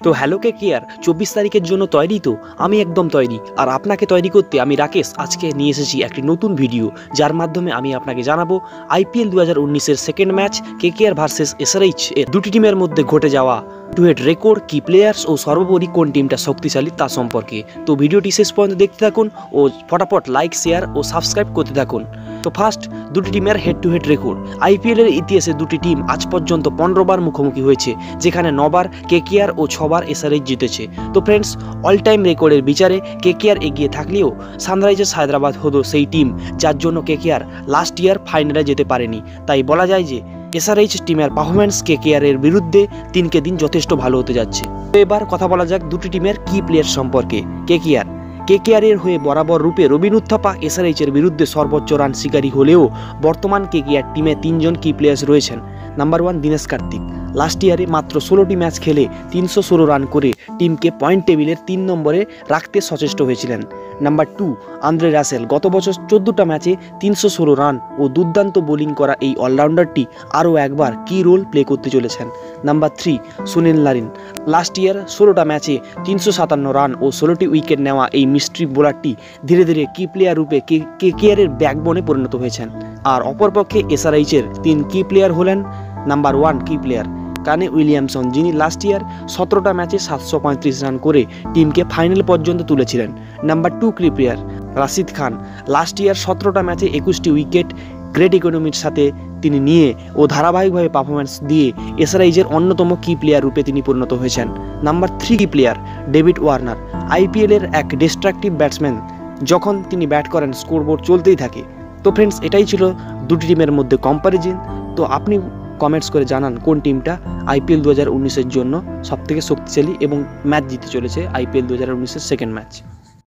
তো হ্যালো কে কেয়ার, চব্বিশ তারিখের জন্য তৈরি তো? আমি একদম তৈরি। আর আপনাকে তৈরি করতে আমি রাকেশ আজকে নিয়ে এসেছি একটি নতুন ভিডিও, যার মাধ্যমে আমি আপনাকে জানাব আইপিএল দু হাজার উনিশের second match K K R versus SRH এর। দুটি টিমের মধ্যে ঘটে যাওয়া to head record key players ও সর্বোপরি কোন টিমটা শক্তিশালী তা সম্পর্কে। তো ভিডিওটি শেষ পর্যন্ত দেখতে থাকুন ও ফটাফট লাইক শেয়ার ও সাবস্ক্রাইব করতে থাকুন। তো ফার্স্ট দুটি টিমের head to head record IPL এর ইতিহাসে দুটি টিম আজ পর্যন্ত পনেরো বার মুখোমুখি হয়েছে, যেখানে নবার কেকেআর ও ছবার এসআরএইচ জিতেছে। তো ফ্রেন্ডস অল টাইম রেকর্ডের বিচারে কেকেআর এগিয়ে থাকলেও সানরাইজার্স হায়দ্রাবাদ হলো সেই টিম যার জন্য কেকেআর লাস্ট ইয়ার ফাইনালে যেতে পারেনি। তাই বলা যায় যে এসআরএইচ টিমের পারফরমেন্স কে এর বিরুদ্ধে দিনকে দিন যথেষ্ট ভালো হতে যাচ্ছে। তো এবার কথা বলা যাক দুটি টিমের কি প্লেয়ার সম্পর্কে। কেকেআর কেকেআর এর হয়ে বরাবর রূপে রবিন উত্থাপা এসআরএইচ এর বিরুদ্ধে সর্বোচ্চ রান শিকারী হলেও বর্তমান কে কেকেআর টিমে তিনজন কি প্লেয়ার্স রয়েছেন। Number one Dinesh Karthik. Last ইয়ারে মাত্র ষোলোটি ম্যাচ খেলে তিনশো ষোলো রান করে টিমকে পয়েন্ট টেবিলের তিন নম্বরে রাখতে সচেষ্ট হয়েছিলেন নাম্বার টু আন্দ্রে রাসেল গত বছর চোদ্দোটা ম্যাচে তিনশো ষোলো রান ও দুর্দান্ত বোলিং করা এই অলরাউন্ডারটি আরও একবার কি রোল প্লে করতে চলেছেন number three Sunil Narine last year ষোলোটা ম্যাচে তিনশো সাতান্ন রান ও ষোলোটি উইকেট নেওয়া এই মিস্ট্রি বোলারটি ধীরে ধীরে কি প্লেয়ার রূপে কে কে কেয়ারের ব্যাকবোনে পরিণত হয়েছেন আর অপরপক্ষে এসআরএইচের তিন কি প্লেয়ার হলেন number one key player Kane Williamson, যিনি লাস্ট ইয়ার সতেরোটা ম্যাচে সাতশো পঁয়ত্রিশ রান করে টিমকে ফাইনাল পর্যন্ত তুলেছিলেন। Number two key player Rashid Khan last year সতেরোটা ম্যাচে একুশটি উইকেট গ্রেট ইকোনমির সাথে তিনি নিয়ে ও ধারাবাহিকভাবে পারফরমেন্স দিয়ে এসআরআইজের অন্যতম কি প্লেয়ার রূপে তিনি পরিণত হয়েছেন। Number three key player David Warner আইপিএলের এক ডিস্ট্রাকটিভ ব্যাটসম্যান যখন তিনি ব্যাট করেন স্কোরবোর্ড চলতেই থাকে। তো ফ্রেন্ডস এটাই ছিল দুটি টিমের মধ্যে কম্প্যারিজন তো আপনি কমেন্টস করে জানান কোন টিমটা আইপিএল দু হাজার উনিশের জন্য সবথেকে শক্তিশালী এবং ম্যাচ জিতে চলেছে আইপিএল দু হাজার উনিশের সেকেন্ড ম্যাচ